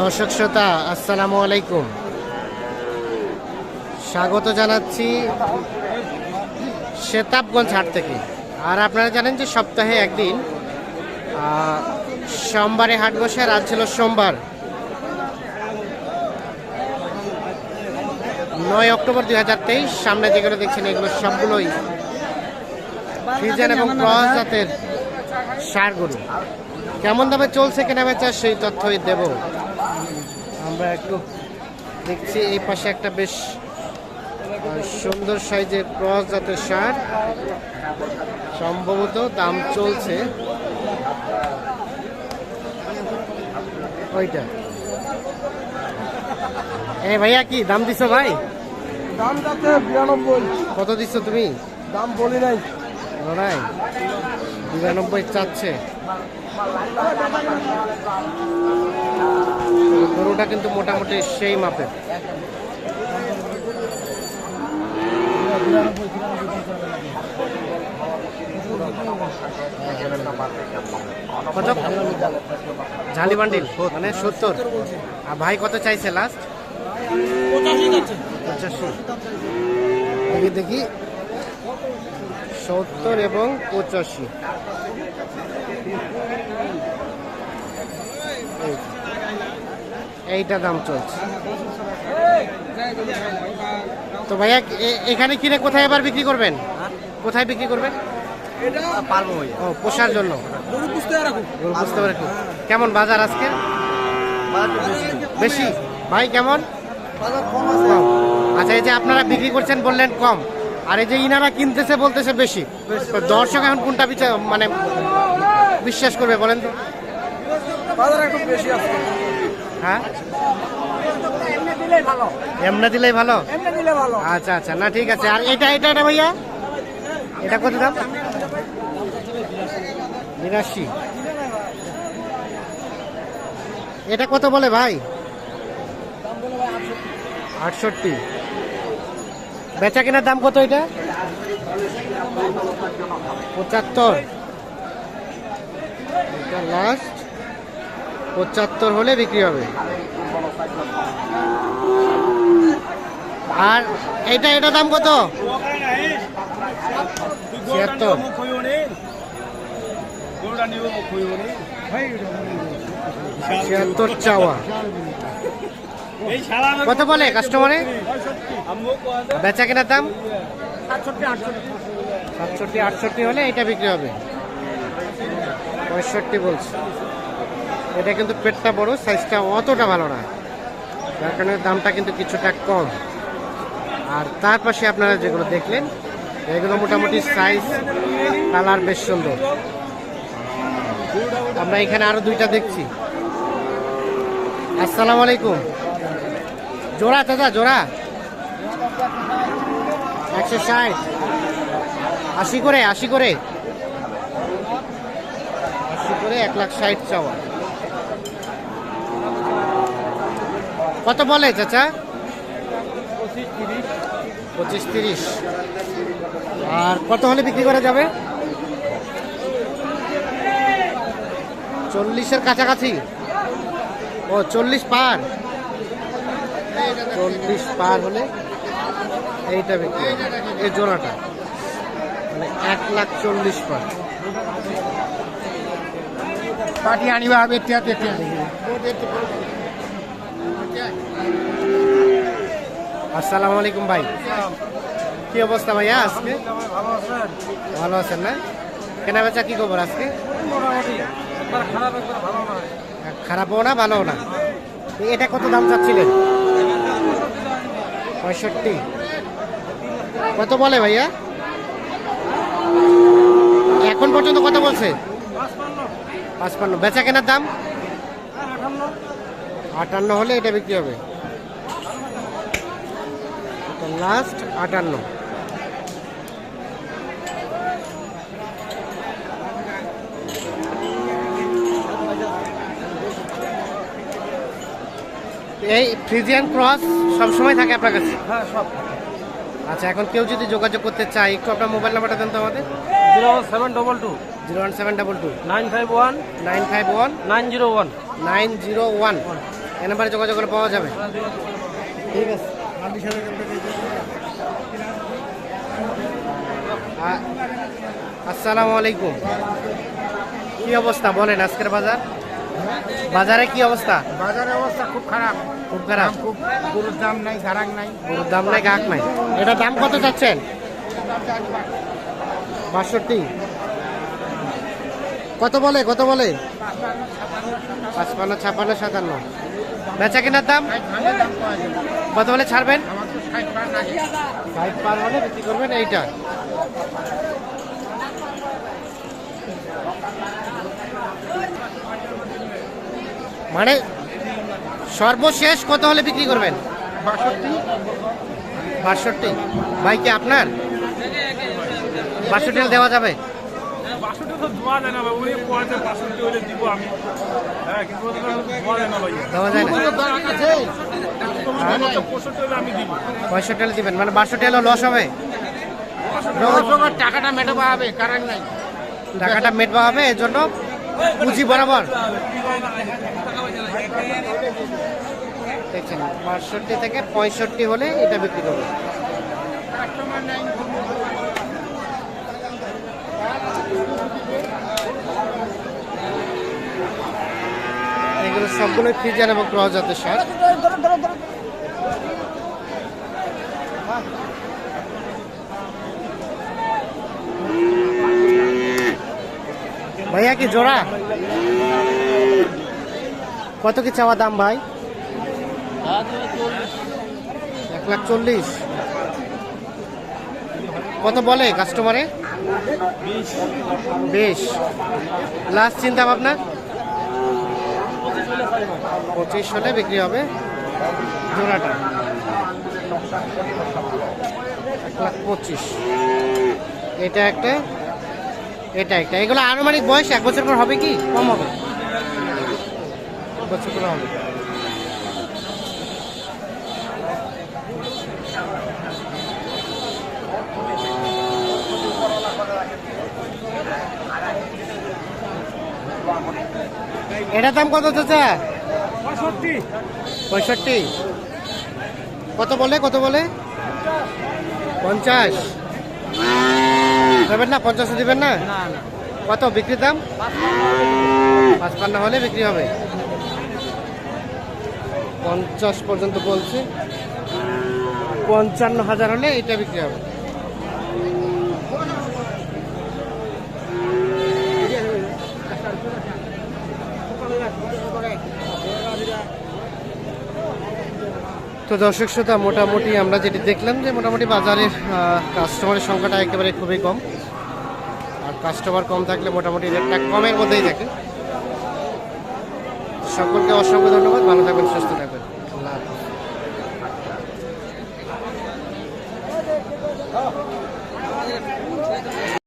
দর্শক শ্রোতা, আসসালামু আলাইকুম। স্বাগত জানাচ্ছি শেতাবগঞ্জ হাট থেকে। আর আপনারা জানেন যে সপ্তাহে একদিন সোমবারে হাট বসে, আর আজ ছিল সোমবার। নয় অক্টোবর দুই হাজার তেইশ, সামনে যেগুলো দেখছেন এগুলো সবগুলোই ফ্রিজেন এবং ক্রস জাতের সার কেমন দামে চলছে কেনা বেচা সেই তথ্যই দেব। আমরা একটু দেখছি এই পাশে একটা বেশ সুন্দর সাইজের ক্রস জাতের সার সম্ভবত দাম চলছে ওইটা। এ ভাইয়া কি দাম দিছো ভাই? দাম যাচ্ছে বিরানব্বই। কত দিচ্ছ তুমি? দাম বলি নাই। লড়াই বিরানব্বই চাচ্ছে। গরুটা কিন্তু মোটামুটি সেই মাপের। ঝালি বান্ডিল মানে সত্তর। আর ভাই কত চাইছে লাস্ট পঁচাশি। দেখি সত্তর এবং পঁচাশি। এইটা দাম চলছে। তো ভাইয়া এখানে কিনে কোথায় এবার বিক্রি করবেন? কোথায় বিক্রি করবেন? পারব ও পোষার জন্য। কেমন বাজার আজকে? বেশি। ভাই কেমন? আচ্ছা এই যে আপনারা বিক্রি করছেন বললেন কম। আর এই যে ইনারা কিনতেছে বলতেছে বেশি। দর্শক এখন কোনটা বিচার মানে বিশ্বাস করবে বলেন তো? বাজার একটু বেশি আছে। হ্যাঁ? এমনি দিলেই ভালো? আচ্ছা আচ্ছা। না, ঠিক আছে। আর এটা এটা এটা ভাইয়া? এটা কত দাম? বিরাশি। এটা কত বলে ভাই? আটষট্টি। বেচা কেনার দাম কত এটা? পঁচাত্তর। লাস্ট পঁচাত্তর হলে বিক্রি হবে। আর এইটা এটা দাম কত? ছিয়াত্তর। ছিয়াত্তর চাওয়া। কত বলে কাস্টমারে বেচা কেনার দাম? সাতষট্টি, আটষট্টি হলে এটা বিক্রি হবে। পঁয়ষট্টি বলছে। এটা কিন্তু পেটটা বড় সাইজটা অতটা ভালো না। যার কারণে দামটা কিন্তু কিছুটা কম। আর তার পাশে আপনারা যেগুলো দেখলেন, এগুলো মোটামুটি সাইজ কালার বেশ সুন্দর। আমরা এখানে আরও দুইটা দেখছি। আসসালামু আলাইকুম। জোড়া দাদা জোড়া। একশো ষাট। আশি করে আশি করে। আশি করে এক লাখ ষাট চাওয়া। কত বলে চাচা? পঁচিশ তিরিশ। আর কত হলে বিক্রি করা যাবে? চল্লিশের কাছাকাছি। ও, চল্লিশ পার। চল্লিশ পার হলে এইটা বিক্রি এই জোড়াটা। মানে এক লাখ চল্লিশ পার। পাটি আনিবা, বেটিয়া, তেটিয়া। আসসালামু আলাইকুম ভাই। কি অবস্থা ভাইয়া আজকে? ভালো আছেন ভালো আছেন না? কেনা বেচা কি খবর আজকে? ভালো খারাপও না ভালোও না? এটা কত দাম চাচ্ছিলেন? পঁয়ষট্টি। কত বলে ভাইয়া? এখন পর্যন্ত কত বলছে? পাঁচপান্ন। বেচা কেনার দাম? আটান্ন হলে এটা বিক্রি হবে। লাস্ট আটান্ন। এই ফ্রিজিয়ান ক্রস সবসময় থাকে আপনার কাছে? হ্যাঁ সব আচ্ছা এখন কেউ যদি যোগাযোগ করতে চায় একটু আপনার মোবাইল নাম্বারটা দেন তো আমাদের। Zero one seven double two. Zero one seven double two. Nine five one. Nine five one. Nine zero one. Nine zero one. এ নাম্বারে যোগাযোগ করে পাওয়া যাবে। ঠিক আছে। আসসালামু আলাইকুম। কি অবস্থা বলেন আজকের বাজার? বাজারে কি অবস্থা? বাজারের অবস্থা খুব খারাপ। খুব খারাপ। খুব গরুর দাম নাই গারাং নাই। গরুর দাম নাই গাক নাই। এটা দাম কত চাচ্ছেন? বাষট্টি। কত বলে কত বলে? পাঁচপান্ন ছাপ্পান্ন সাতান্ন। বেচা কেনার দাম? কত বলে ছাড়বেন? ষাট পার লাগে ষাট পার হলে বিক্রি করবেন এইটা। মানে সর্বশেষ কত হলে বিক্রি করবেন? বাষট্টি। বাষট্টি। ভাই কি আপনার? বাষট্টি দেওয়া যাবে? তো ধোয়া যায় না ভাই উনি পড়াতে বাষট্টি হলে দিব আমি। হ্যাঁ কিন্তু ধোয়া যায় না ভাই। দেওয়া যায় না। হ্যাঁ? পঁয়ষট্টি হলে আমি দিব। পঁয়ষট্টি হলে দিবেন। মানে বাষট্টি হলে লস হবে? টাকাটা মেটাবা হবে কারেন্ট নাই। টাকাটা মেটবা হবে এর জন্য পুঁজি বরাবর। দেখছেন বাষট্টি থেকে পঁয়ষট্টি হলে এটা বিক্রি করবে এগুলো সবগুলোই ফ্রিজার এবং ক্রস জাতের সার ভাইয়া কি জোড়া? কত কি চাওয়া দাম ভাই? এক লাখ চল্লিশ। কত বলে কাস্টমারে বেশ। লাস্ট চিন্তা ভাবনা? পঁচিশ হলে বিক্রি হবে জোড়াটা। এক লাখ পঁচিশ। এটা একটা এটা একটা। এগুলো আনুমানিক বয়স এক বছর পর হবে কি? কম হবে। হবে। এটার দাম কত চাচা পঁয়ষট্টি। কত বলে কত বলে? পঞ্চাশ। দেবেন না পঞ্চাশ দেবেন না। কত বিক্রির দাম? পাঁচপান্ন হলে বিক্রি হবে। পঞ্চাশ পর্যন্ত বলছে। পঞ্চান্ন হাজার হলে এটা বিক্রি হবে। তো দর্শক শ্রোতা, মোটামুটি আমরা যেটি দেখলাম যে মোটামুটি বাজারের কাস্টমারের সংখ্যাটা একেবারে খুবই কম। আর কাস্টমার কম থাকলে মোটামুটি রেটটা কমের মধ্যেই থাকে। সকলকে অসংখ্য ধন্যবাদ, ভালো থাকবেন, সুস্থ থাকবেন।